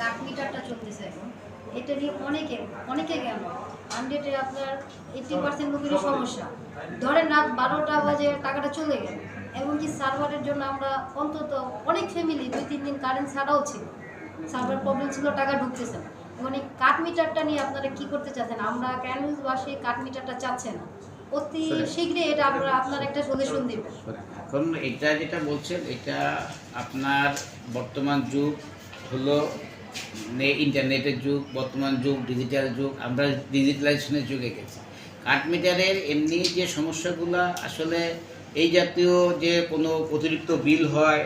কাঠ মিটারটা চলতেছে এখন। এটা নিয়ে অনেকে অনেকে কেন? হান্ড্রেডে আপনার এইটি পার্সেন্ট লোকেরই সমস্যা। ধরেন রাত বারোটা বাজে টাকাটা চলে গেল। এমনকি সার্ভারের জন্য আমরা অন্তত অনেক ফ্যামিলি দুই তিন দিন কারেন্ট ছাড়াও ছিল। সার্ভার প্রবলেম ছিল টাকা ঢুকতেছে না। এবং এই কাঠ মিটারটা নিয়ে আপনারা কি করতে চাচ্ছেন? আমরা ক্যানভাসবাসী কাঠ মিটারটা চাচ্ছে না? অতি শীঘ্রই এটা আমরা আপনার একটা সলিউশন দিবেন এখন এটা যেটা বলছেন এটা আপনার বর্তমান যুগ হলো ইন্টারনেটের যুগ বর্তমান যুগ ডিজিটাল যুগ আমরা ডিজিটালাইজেশনের যুগে গেছি। কাঠ মিটারের এমনি যে সমস্যাগুলো আসলে এই জাতীয় যে কোনো অতিরিক্ত বিল হয়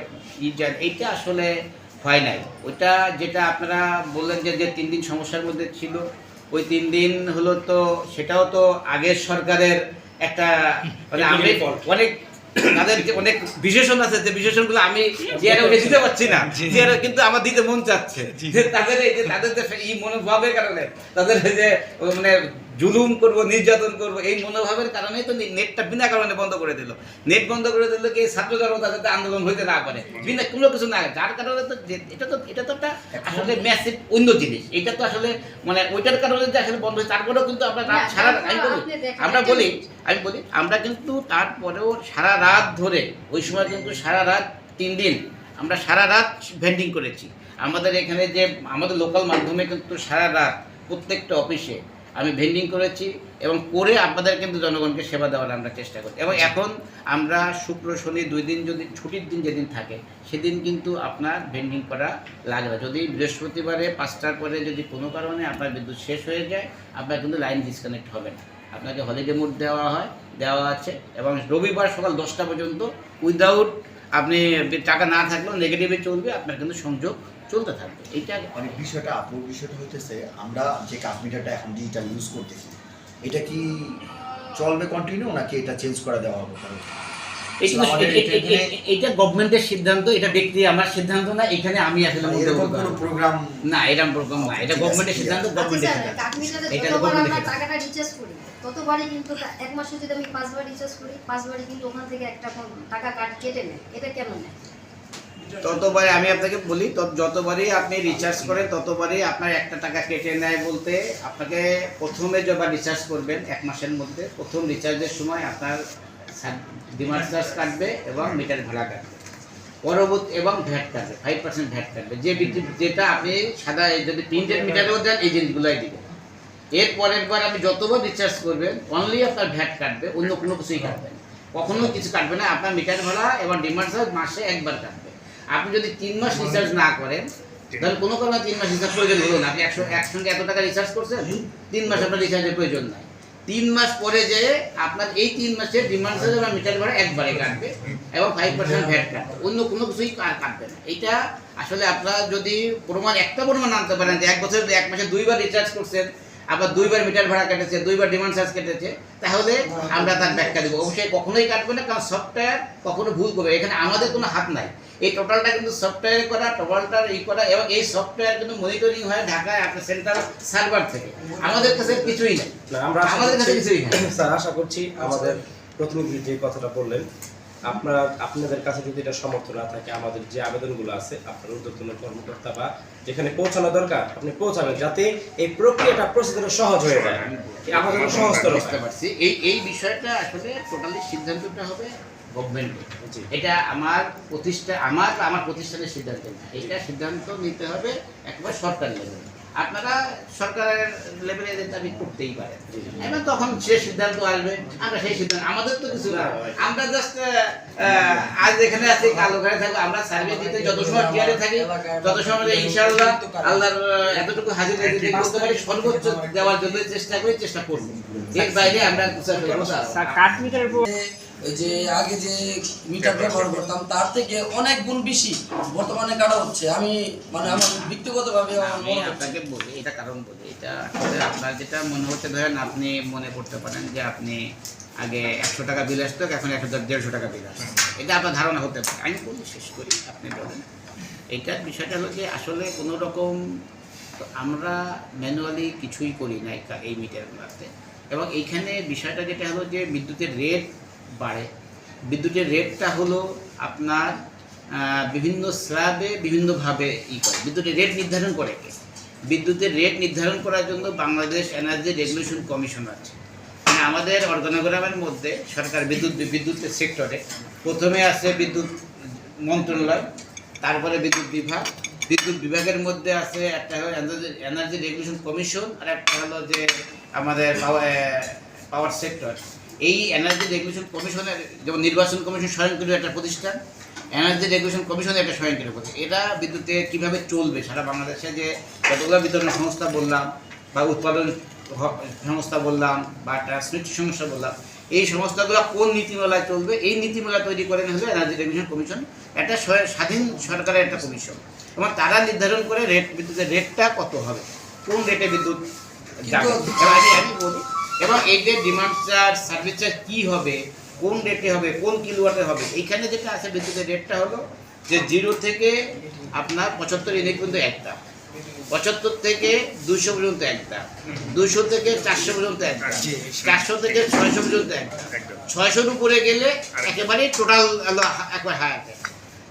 এইটা আসলে হয় নাই। ওইটা যেটা আপনারা বললেন যে যে তিন দিন সমস্যার মধ্যে ছিল ওই তিন দিন হলো তো সেটাও তো আগের সরকারের একটা মানে অনেক তাদের অনেক বিশেষণ আছে যে বিশেষণগুলো আমি চেয়ারে উঠে দিতে পারছি না। চেয়ারে কিন্তু আমার দিতে মন চাচ্ছে। যে তাদের এই যে তাদের যে এই মনোভাবের কারণে তাদের যে মানে জুলুম করব নির্যাতন করব এই মনোভাবের কারণেই তো নেটটা বিনা কারণে বন্ধ করে দিল। নেট বন্ধ করে দিল কি ছাত্র জনতা যাতে আন্দোলন হইতে না পারে? বিনা কোনো কিছু না যার কারণে তো এটা তো এটা তো একটা আসলে ম্যাসিভ অন্য জিনিস। এটা তো আসলে মানে ওইটার কারণে যে আসলে বন্ধ হয়েছে। তারপরেও কিন্তু আমরা রাত সারা আমি বলি আমরা বলি আমি বলি আমরা কিন্তু তারপরেও সারা রাত ধরে ওই সময় কিন্তু সারা রাত তিন দিন আমরা সারা রাত ভেন্ডিং করেছি। আমাদের এখানে যে আমাদের লোকাল মাধ্যমে কিন্তু সারা রাত প্রত্যেকটা অফিসে আমি ভেন্ডিং করেছি এবং করে আপনাদের কিন্তু জনগণকে সেবা দেওয়ার আমরা চেষ্টা করি। এবং এখন আমরা শুক্র, শনি দুই দিন যদি, ছুটির দিন যেদিন থাকে, সেদিন কিন্তু আপনার ভেন্ডিং করা লাগবে। যদি বৃহস্পতিবারে পাঁচটার পরে যদি কোনো কারণে আপনার বিদ্যুৎ শেষ হয়ে যায়, আপনার কিন্তু লাইন ডিসকানেক্ট হবে না। আপনাকে হলিডে মুড দেওয়া হয়, দেওয়া আছে এবং রবিবার সকাল দশটা পর্যন্ত উইদাউট আপনি টাকা না থাকলেও নেগেটিভে চলবে, আপনার কিন্তু সংযোগ চলতে থাকবে। এইটা অনেক বিষয়টা আপুর বিষয়টা হইতেছে আমরা যে কাশ্মীরটা এখন ডিজিটাল ইউজ করতেছি এটা কি চলবে কন্টিনিউ নাকি এটা চেঞ্জ করে দেওয়া হবে? এটা গভর্নমেন্টের সিদ্ধান্ত এটা ব্যক্তি আমার সিদ্ধান্ত না এখানে আমি আসলে মানে এরকম কোনো প্রোগ্রাম না এরকম প্রোগ্রাম না এটা গভর্নমেন্টের সিদ্ধান্ত গভর্নমেন্টের আচ্ছা, সিদ্ধান্ত। এটা গভর্নমেন্টের টাকাটা রিচার্জ করি। ততবারই কিন্তু এক মাসে যদি আমি পাঁচবার রিচার্জ করি পাঁচবারই কিন্তু ওখান থেকে একটা টাকা কাট কেটে নেয়। এটা কেন নেয়? ততবারই আমি আপনাকে বলি যতবারই আপনি রিচার্জ করেন, ততবারই আপনার একটা টাকা কেটে নেয় বলতে আপনাকে প্রথমে যখন রিচার্জ করবেন, এক মাসের মধ্যে, প্রথম রিচার্জের সময় আপনার ডিমান্ড চার্জ কাটবে এবং মিটার ভাড়া কাটবে। পরবর্তী এবং ভ্যাট কাটবে ফাইভ পার্সেন্ট ভ্যাট কাটবে। যে যেটা আপনি সাদা যদি প্রিন্টেড মিটারেও দেন এই জিনিসগুলোই দিবেন। এর পরের বার আপনি যতবার রিচার্জ করবেন অনলি আপনার ভ্যাট কাটবে, অন্য কোনো কিছুই কাটবে না। কখনো কিছু কাটবে না, আপনার মিটার ভাড়া এবং ডিমান্ড চার্জ মাসে একবার কাটবে। আপনি যদি তিন মাস রিচার্জ না করেন তাহলে কোনো কারণে তিন মাস রিচার্জ প্রয়োজন হলো না। আপনি একশো একসঙ্গে এত টাকা রিচার্জ করছেন তিন মাস আপনার রিচার্জের প্রয়োজন নাই। তিন মাস পরে যে আপনার এই তিন মাসের ডিমান্ড এবং মিটার ভাড়া একবারে কাটবে এবং ফাইভ পার্সেন্ট ভ্যাট কাটবে। অন্য কোনো কিছুই কা- কাটবে না। এইটা আসলে আপনারা যদি প্রমাণ একটা প্রমাণ আনতে পারেন যে এক বছর এক মাসে দুইবার রিচার্জ করছেন আবার দুইবার মিটার ভাড়া কেটেছে দুইবার ডিমান্ড চার্জ কেটেছে তাহলে আমরা তার ব্যাখ্যা দেবো। অবশ্যই কখনোই কাটবে না কারণ সফটওয়্যার কখনো ভুল করবে এখানে আমাদের কোনো হাত নাই। এই টোটালটা কিন্তু সফটওয়্যার করা টোটালটার ই করা এবং এই সফটওয়্যার কিন্তু মনিটরিং হয় ঢাকায় আপনার সেন্ট্রাল সার্ভার থেকে। আমাদের কাছে কিছুই নেই। আমাদের কাছে কিছুই নেই। স্যার আশা করছি আমাদের প্রতিনিধি যে কথাটা বললেন আপনারা আপনাদের কাছে যদি এটা সমর্থ না থাকে আমাদের যে আবেদনগুলো আছে আপনার উদ্যোতন কর্মকর্তা বা যেখানে পৌঁছানো দরকার আপনি পৌঁছাবেন যাতে এই প্রক্রিয়াটা প্রসিডিউর সহজ হয়ে যায়। আমাদের জন্য সহজতর বুঝতে পারছি। এই এই বিষয়টা আসলে টোটালি সিদ্ধান্তটা হবে গভর্নমেন্টের এটা আমার প্রতিষ্ঠা আমার আমার প্রতিষ্ঠানের সিদ্ধান্ত না। এটা সিদ্ধান্ত নিতে হবে একবার সরকার লেভেলে আপনারা সরকারের লেভেলে এদের দাবি করতেই পারেন। এবার তখন সে সিদ্ধান্ত আসবে আমরা সেই সিদ্ধান্ত আমাদের তো কিছু না। আমরা জাস্ট আজ এখানে আছি কাল ওখানে থাকব আমরা সার্ভে দিতে যত সময় চেয়ারে থাকি তত সময় ইনশাআল্লাহ আল্লাহর এতটুকু হাজির দিতে করতে পারি সর্বোচ্চ দেওয়ার জন্য চেষ্টা করি চেষ্টা করব। এর বাইরে আমরা করব না। ওই যে আগে যে মিটার ব্যবহার করতাম তার থেকে অনেক গুণ বেশি বর্তমানে কাটা হচ্ছে। আমি মানে আমার ব্যক্তিগতভাবে আমি আপনাকে বলি এটা কারণ বলি এটা আপনার যেটা মনে হচ্ছে ধরেন আপনি মনে করতে পারেন যে আপনি আগে একশো টাকা বিল আসতো এখন একশো দেড়শো টাকা বিল আসছে। এটা আপনার ধারণা হতে পারে। আমি বলি শেষ করি আপনি বলেন। এইটার বিষয়টা হলো যে আসলে কোনো রকম আমরা ম্যানুয়ালি কিছুই করি না এই মিটারগুলোতে এবং এইখানে বিষয়টা যেটা হলো যে বিদ্যুতের রেট বাড়ে। বিদ্যুতের রেটটা হলো আপনার বিভিন্ন স্ল্যাবে বিভিন্নভাবে ই করে। বিদ্যুতের রেট নির্ধারণ করে কে? বিদ্যুতের রেট নির্ধারণ করার জন্য বাংলাদেশ এনার্জি রেগুলেশন কমিশন আছে। মানে আমাদের অর্গানোগ্রামের মধ্যে সরকার বিদ্যুৎ বিদ্যুতের সেক্টরে প্রথমে আছে বিদ্যুৎ মন্ত্রণালয়, তারপরে বিদ্যুৎ বিভাগ। বিদ্যুৎ বিভাগের মধ্যে আছে একটা হলো এনার্জি রেগুলেশন কমিশন, আর একটা হলো যে আমাদের পাওয়ার সেক্টর। এই এনার্জি রেগুলেশন কমিশনের যেমন নির্বাচন কমিশন স্বয়ংক্রিয় একটা প্রতিষ্ঠান এনার্জি রেগুলেশন কমিশনের একটা স্বয়ংক্রিয় প্রতিষ্ঠান। এটা বিদ্যুতে কীভাবে চলবে? সারা বাংলাদেশে যে যতগুলো বিতরণ সংস্থা বললাম বা উৎপাদন সংস্থা বললাম বা ট্রান্সমিট সংস্থা বললাম এই সংস্থাগুলো কোন নীতিমালায় চলবে? এই নীতিমালা তৈরি করেন হলো এনার্জি রেগুলেশন কমিশন একটা স্বাধীন সরকারের একটা কমিশন। এবং তারা নির্ধারণ করে রেট বিদ্যুতের রেটটা কত হবে? কোন রেটে বিদ্যুৎ যাবে? আমি বলি এবং এই যে ডিমান্ড চার্জ সার্ভিস চার্জ কী হবে কোন রেটে হবে কোন কিলোওয়াটে হবে এইখানে যেটা আছে বিদ্যুতের রেটটা হলো যে জিরো থেকে আপনার পঁচাত্তর ইউনিট পর্যন্ত একটা। পঁচাত্তর থেকে দুশো পর্যন্ত একটা। দুশো থেকে চারশো পর্যন্ত একটা। চারশো থেকে ছয়শো পর্যন্ত একটা। ছয়শোর উপরে গেলে একেবারে টোটাল একবার হায়ার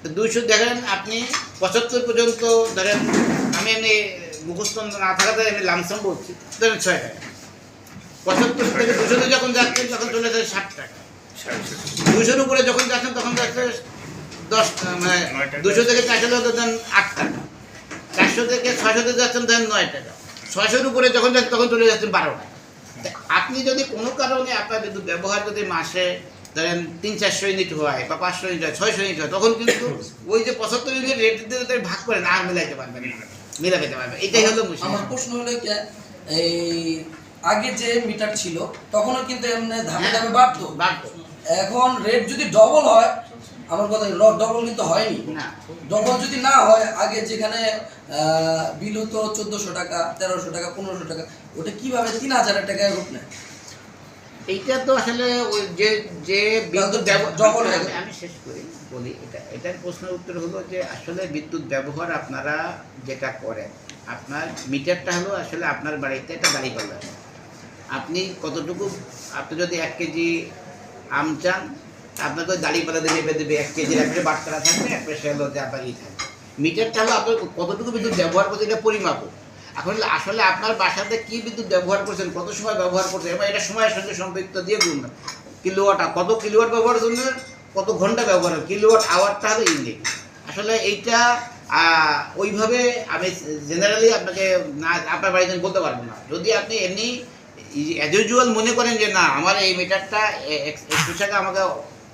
তো দুইশো দেখেন আপনি পঁচাত্তর পর্যন্ত ধরেন আমি এমনি মুখস্থ না থাকাতে আমি লামসাম বলছি ধরেন ছয় টাকা পঁচাত্তর থেকে দুশোতে যখন যাচ্ছেন তখন চলে যায় ষাট টাকা। দুশোর উপরে যখন যাচ্ছেন তখন যাচ্ছে দশ মানে দুশো থেকে চারশো তো দেন আট টাকা। চারশো থেকে ছয়শোতে যাচ্ছেন দেন নয় টাকা। ছয়শোর উপরে যখন যাচ্ছেন তখন চলে যাচ্ছেন বারো টাকা। আপনি যদি কোনো কারণে আপনার যদি ব্যবহার যদি মাসে ধরেন তিন চারশো ইউনিট হয় বা পাঁচশো ইউনিট হয় ছয়শো ইউনিট হয় তখন কিন্তু ওই যে পঁচাত্তর ইউনিট রেট দিয়ে ভাগ করেন আর মিলাইতে পারবেন না। মিলা পেতে পারবেন এটাই হলো আমার প্রশ্ন হলো কি? এই আগে যে মিটার ছিল তখনও কিন্তু এমনি ধাপে ধাপে বাড়তো। এখন রেট যদি ডবল হয় আমার কথা ডবল কিন্তু হয়নি। ডবল যদি না হয় আগে যেখানে বিল হতো চোদ্দোশো টাকা তেরোশো টাকা পনেরোশো টাকা ওটা কীভাবে তিন হাজার টাকায় উঠবে এইটা তো আসলে ওই যে যে বিদ্যুৎ ব্যবহার আমি- শেষ করি বলি এটা এটার প্রশ্নের উত্তর হলো যে আসলে বিদ্যুৎ ব্যবহার আপনারা যেটা করেন আপনার মিটারটা হলো আসলে আপনার বাড়িতে একটা দাঁড়ি পাল্লা আপনি কতটুকু, আপনি যদি এক কেজি আম চান, আপনাকে দাঁড়ি দিয়ে নেবে দেবে, এক কেজির একটা বাটকারা থাকবে, এক পেশে হলো যে আপনার ই থাকবে মিটারটা হলো আপনার কতটুকু বিদ্যুৎ ব্যবহার করছে এটা পরিমাপ এখন আসলে আপনার বাসাতে কি বিদ্যুৎ ব্যবহার করছেন, কত সময় ব্যবহার করছেন, এবং এটা সময়ের সঙ্গে সম্পৃক্ত দিয়ে গুণ কিলোওয়াট কত কিলোওয়াট ব্যবহার করছেন কত ঘণ্টা ব্যবহার হবে কিলোওয়াট আওয়ারটা হলো ইউনিট আসলে এইটা ওইভাবে আমি জেনারেলি আপনাকে না, আপনার বাড়িতে বলতে পারব না। যদি আপনি এমনি অ্যাজ ইউজুয়াল মনে করেন যে না আমার এই মিটারটা টাকা আমাকে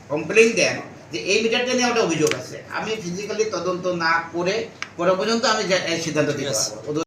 কমপ্লেন দেন যে এই মিটারটা নিয়ে একটা অভিযোগ আছে আমি ফিজিক্যালি তদন্ত না করে পরে পর্যন্ত আমি সিদ্ধান্ত দিতে. পারব